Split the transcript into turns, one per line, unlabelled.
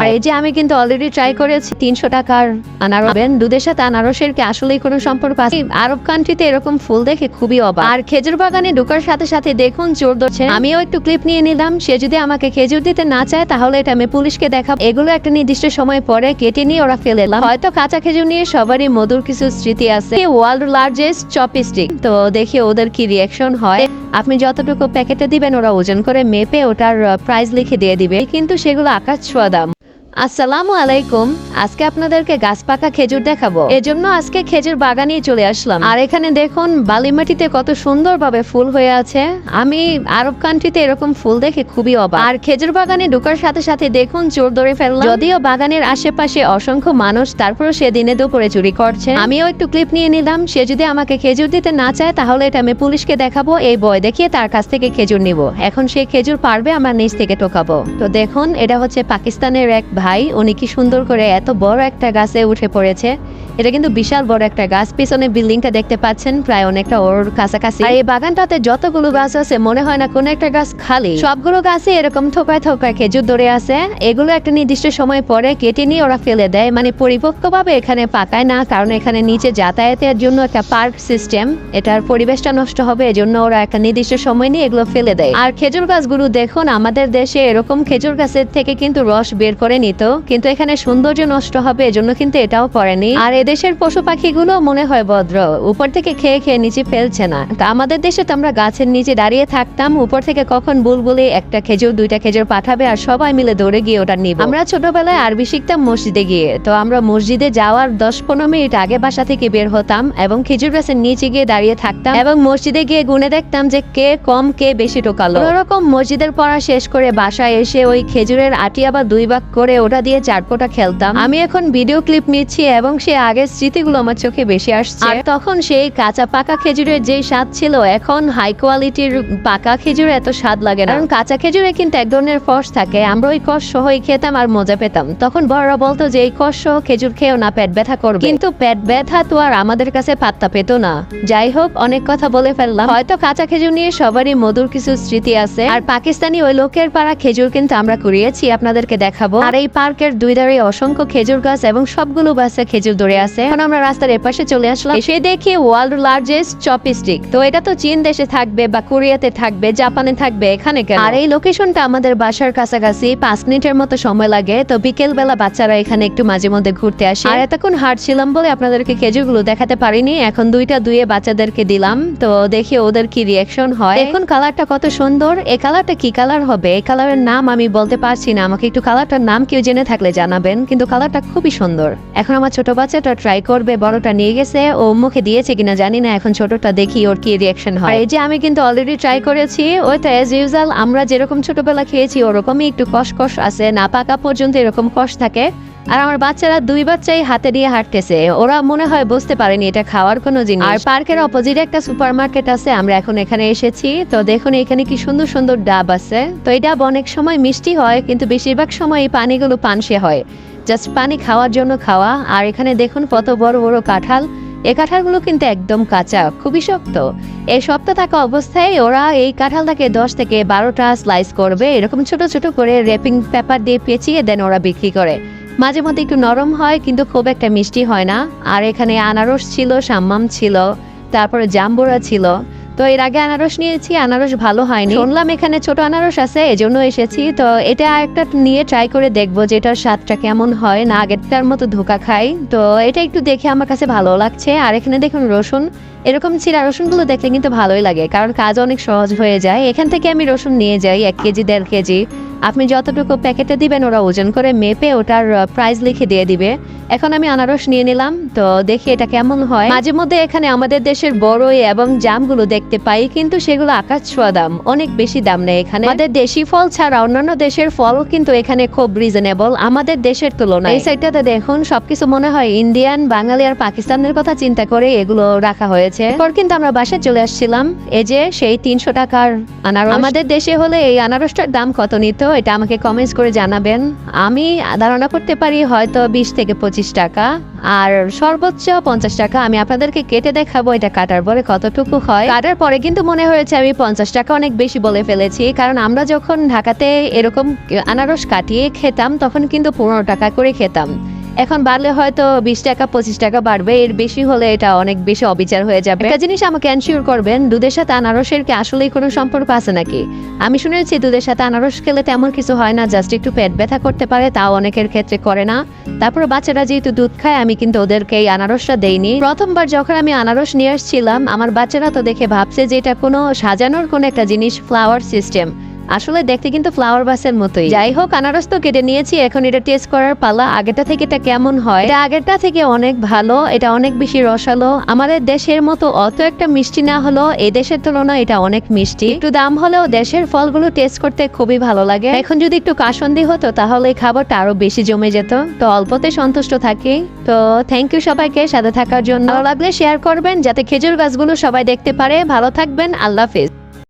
আর এই যে আমি কিন্তু অলরেডি ট্রাই করেছি তিনশো টাকার আনারস। দুধের সাথে আনারসের কি আসলেই কোনো সম্পর্ক আছে? আরব কান্ট্রিতে এরকম ফুল দেখে খুবই অবাক। আর খেজুর বাগানে ঢোকার সাথে সাথে দেখুন চোর ধরছে। আমিও একটু ক্লিপ নিয়ে নিলাম। সে যদি আমাকে খেজুর দিতে না চায়, তাহলে এটা আমি পুলিশকে দেখাবো। এগুলো একটা নির্দিষ্ট সময় পরে কেটে নিয়ে ওরা ফেলে এলাম। হয়তো কাঁচা খেজুর নিয়ে সবারই মধুর কিছু স্মৃতি আছে। ওয়ার্ল্ড লার্জেস্ট চপস্টিক তো দেখি ওদের কি রিয়াকশন হয়। আপনি যতটুকু প্যাকেটে দিবেন, ওরা ওজন করে মেপে ওটার প্রাইস লিখে দিয়ে দিবে। কিন্তু সেগুলো আকাশ ছোঁয়া দাম। আসসালামু আলাইকুম। আজকে আপনাদেরকে গাছ পাকা খেজুর দেখাবো। এজন্য আজকে খেজুর বাগানে চলে আসলাম। আর এখানে দেখুন, বালিমাটিতে কত সুন্দরভাবে ফুল হয়ে আছে। আমি আরব কান্ট্রিতে এরকম ফুল দেখে খুবই অবাক। আর খেজুর বাগানে ঢোকার সাথে সাথে দেখুন, চোর ধরে ফেললাম। যদিও বাগানের আশেপাশে অসংখ্য মানুষ তারপরে সে দিনে দুপুরে চুরি করছে। আমিও একটু ক্লিপ নিয়ে নিলাম। সে যদি আমাকে খেজুর দিতে না চায়, তাহলে এটা আমি পুলিশকে দেখাবো। এই বয় দেখিয়ে তার কাছ থেকে খেজুর নিব। এখন সে খেজুর পারবে, আমার নিচ থেকে টোকাবো তো দেখুন, এটা হচ্ছে পাকিস্তানের এক ভাই, উনি কি সুন্দর করে এত বড় একটা গাছে উঠে পড়েছে? এটা কিন্তু বিশাল বড় একটা গাছ। পিছনে বিল্ডিংটা দেখতে পাচ্ছেন, প্রায় অনেকটা ওর কাছাকাছি। আর এই বাগানটাতে যতগুলো গাছ আছে, মনে হয় না কোনো একটা গাছ খালি। সবগুলো গাছে এরকম থোকায় থোকায় খেজুর ধরে আছে। এগুলো একটা নির্দিষ্ট সময় পরে কেটে নিয়ে ওরা ফেলে দেয়। মানে পরিপক্কভাবে এখানে পাকায় না, কারণ এখানে নিচে যাতায়াতের জন্য একটা পার্ক সিস্টেম। এটার পরিবেশটা নষ্ট হবে, এজন্য ওরা একটা নির্দিষ্ট সময় নিয়ে এগুলো ফেলে দেয়। আর খেজুর গাছগুলো দেখুন, আমাদের দেশে এরকম খেজুর গাছের থেকে কিন্তু রস বের করে নিত কিন্তু এখানে সৌন্দর্য নষ্ট হবে, এজন্য কিন্তু এটাও করেনি আর এদেশের পশু পাখিগুলো মনে হয় ভদ্র। উপর থেকে খেয়ে খেয়ে নিচে ফেলছে না। তা আমাদের দেশে তো আমরা গাছের নিচে দাঁড়িয়ে থাকতাম, উপর থেকে কখন বুলবুলি একটা খেজুর, দুইটা খেজুর পাঠাবে আর সবাই মিলে দৌড়ে গিয়ে ওটা নিব। আমরা ছোটবেলায় আরবি শিখতাম মসজিদে গিয়ে। তো আমরা মসজিদে যাওয়ার দশ পনেরো মিনিট আগে বাসা থেকে বের হতাম এবং খেজুর গাছের নিচে গিয়ে দাঁড়িয়ে থাকতাম এবং মসজিদে গিয়ে গুনে দেখতাম যে কে কম, কে বেশি টোকালো। ওরকম মসজিদের পড়া শেষ করে বাসায় এসে ওই খেজুরের আটি আবার দুই ভাগ করে ওটা দিয়ে চারপোটা খেলতাম। আমি এখন ভিডিও ক্লিপ নিচ্ছি এবং সে আগের স্মৃতিগুলো আমার চোখে বেশি আসছে। আর তখন সেই কাঁচা পাকা খেজুরের যে স্বাদ ছিল, এখন হাই কোয়ালিটির পাকা খেজুর এত স্বাদ লাগে না। কারণ কাঁচা খেজুরে কিন্তু এক ধরনের ফস থাকে। আমরা ওই কষ সহই খেতাম আর মজা পেতাম। তখন বড়রা বলতো যে, এই কষ সহ খেজুর খেয়েও না পেট ব্যথা করবে। কিন্তু পেট ব্যথা তো আর আমাদের কাছে পাত্তা পেত না। যাই হোক, অনেক কথা বলে ফেললাম। হয়তো কাঁচা খেজুর নিয়ে সবারই মধুর কিছু স্মৃতি আছে। আর পাকিস্তানি ওই লোকের পাড়া খেজুর কিন্তু আমরা কুড়িয়েছি, আপনাদেরকে দেখাবো। আর এই পার্কের দুই ধারে অসংখ্য খেজুর গাছ এবং সবগুলো গাছে খেজুর ধরে আছে। এখন আমরা রাস্তার এপাশে চলে আসলাম। এসে দেখি ওয়ার্ল্ড লার্জেস্ট চপস্টিক তো এটা তো চীন দেশে থাকবে বা কোরিয়াতে থাকবে, জাপানে থাকবে, এখানে কেন? আর এই লোকেশনটা আমাদের বাসার কাছাকাছি পাঁচ মিনিটের মতো সময় লাগে। তো বিকেল বেলা বাচ্চারা এখানে একটু মাঝে মধ্যে ঘুরতে আসে। আর এতক্ষণ হাঁটছিলাম বলে আপনাদেরকে খেজুরগুলো দেখাতে পারিনি। এখন দুইটা দুয়ে বাচ্চাদেরকে দিলাম। তো দেখি ওদের কি রিয়াকশন হয়। এখন কালারটা কত সুন্দর। এই কালারটা কি কালার হবে? এই কালারের নাম আমি বলতে পারছি না। আমাকে একটু কালারটার নাম কেউ জেনে থাকলে জানাবেন, কিন্তু কালারটা খুবই সুন্দর। এখন আমার ছোট বাচ্চাটা ট্রাই করবে, বড়টা নিয়ে গেছে, ও মুখে দিয়েছে কিনা জানি না, এখন ছোটটা দেখি ওর কি রিয়াকশন হয়। এই যে আমি কিন্তু অলরেডি ট্রাই করেছি, ওইটা এজ ইউজাল আমরা যেরকম ছোটবেলা খেয়েছি, ওরকমই একটু কষ কষ আছে, না পাকা পর্যন্ত এরকম কষ থাকে। আর আমার বাচ্চারা দুই বাচ্চাই হাতে দিয়ে হাঁটতেছে। ওরা মনে হয় বুঝতে পারেনি এটা খাওয়ার কোনো জিনিস। আর পার্কের অপোজিট একটা সুপার মার্কেট আছে, আমরা এখন এখানে এসেছি। তো দেখুন এখানে কি সুন্দর সুন্দর ডাব আছে। তো এই ডাব অনেক সময় মিষ্টি হয়, কিন্তু বেশিরভাগ সময় এই পানিগুলো পানসে হয়। জাস্ট পানি খাওয়ার জন্য খাওয়া। আর এখানে দেখুন কত বড় বড় কাঁঠাল। এই কাঁঠালগুলো কিন্তু একদম কাঁচা, খুবই শক্ত। এই শক্ত থাকা অবস্থায় ওরা এই কাঁঠালটাকে দশ থেকে বারোটা স্লাইস করবে। এরকম ছোট ছোট করে র্যাপিং পেপার দিয়ে পেঁচিয়ে দেন ওরা বিক্রি করে। মাঝে মধ্যে একটু নরম হয়, কিন্তু খুব একটা মিষ্টি হয় না। আর এখানে আনারস ছিল, সাম্মাম ছিল, তারপরে জাম্বুরা ছিল। তো এর আগে আনারস নিয়েছি, আনারস ভালো হয়নি। শুনলাম এখানে ছোট আনারস আছে, এজন্য এসেছি। তো এটা একটা নিয়ে ট্রাই করে দেখব যে এটার স্বাদটা কেমন হয়। না, আগেরটার মতো ধোকা খাই। তো এটা একটু দেখে আমার কাছে ভালো লাগছে। আর এখানে দেখুন রসুন। এরকম চিরা রসুনগুলো দেখলে কিন্তু ভালোই লাগে, কারণ কাজ অনেক সহজ হয়ে যায়। এখান থেকে আমি রসুন নিয়ে যাই, এক কেজি, দেড় কেজি। আপনি যতটুকু প্যাকেটে দিবেন, ওরা ওজন করে মেপে ওটার প্রাইস লিখে দিয়ে দিবে। এখন আমি আনারস নিয়ে নিলাম, তো দেখি এটা কেমন হয়। মাঝে মধ্যে এখানে আমাদের দেশের বড়ই এবং জামগুলো দেখতে পাই, কিন্তু সেগুলো আকাশ ছোঁয়া দাম, অনেক বেশি দাম নেই এখানে। আমাদের দেশি ফল ছাড়া অন্যান্য দেশের ফলও কিন্তু এখানে খুব রিজনেবল আমাদের দেশের তুলনায়। এই সাইডটাতে দেখুন, সবকিছু মনে হয় ইন্ডিয়ান বাঙালি আর পাকিস্তানের কথা চিন্তা করে এগুলো রাখা হয়েছে। এরপর কিন্তু আমরা বাসায় চলে আসছিলাম, এই যে সেই তিনশো টাকার আনারস। আমাদের দেশে হলে এই আনারসটার দাম কত নিত? এটা আমাকে কমেন্টস করে জানাবেন। আমি ধারণা করতে পারি হয়তো বিশ থেকে পঁচিশ টাকা, আর সর্বোচ্চ পঞ্চাশ টাকা আমি আপনাদেরকে কেটে দেখাবো এটা কাটার পরে কতটুকু হয়। কাটার পরে কিন্তু মনে হয়েছে আমি পঞ্চাশ টাকা অনেক বেশি বলে ফেলেছি, কারণ আমরা যখন ঢাকাতে এরকম আনারস কাটিয়ে খেতাম, তখন কিন্তু পনেরো টাকা করে খেতাম। এখন বাড়লে হয়তো বিশ টাকা, পঁচিশ টাকা বাড়বে। এর বেশি হলে এটা অনেক বেশি অবিচার হয়ে যাবে। একটা জিনিস আমাকে এনশিওর করবেন, দুধের সাথে আনারসের কি আসলেই কোনো সম্পর্ক আছে নাকি? আমি শুনেছি দুধের সাথে আনারস খেলে তেমন কিছু হয় না জাস্ট একটু পেট ব্যথা করতে পারে, তাও অনেকের ক্ষেত্রে করে না। তারপর বাচ্চারা যেহেতু দুধ খায়, আমি কিন্তু ওদেরকে এই আনারসটা দেইনি। প্রথমবার যখন আমি আনারস নিয়ে আসছিলাম, আমার বাচ্চারা তো দেখে ভাবছে যে এটা কোনো সাজানোর কোনো একটা জিনিস ফ্লাওয়ার সিস্টেম আসলে দেখতে কিন্তু ফ্লাওয়ার বাসের মতোই। যাই হোক আনারস তো কেটে নিয়েছি, এখন এটা টেস্ট করার পালা। আগেরটা থেকে এটা কেমন হয়? এটা আগেরটা থেকে অনেক ভালো, এটা অনেক বেশি রসালো। আমাদের দেশের মতো অত একটা মিষ্টি না হলো এই দেশের তুলনায় এটা অনেক মিষ্টি। একটু দাম হলেও দেশের ফলগুলো টেস্ট করতে খুবই ভালো লাগে। এখন যদি একটু কাসন্দি হতো, তাহলে এই খাবারটা আরও বেশি জমে যেত। তো অল্পতে সন্তুষ্ট থাকি। তো থ্যাংক ইউ সবাইকে সাথে থাকার জন্য। ভালো লাগলে শেয়ার করবেন, যাতে খেজুর গাছগুলো সবাই দেখতে পারে। ভালো থাকবেন, আল্লাহ হাফিজ।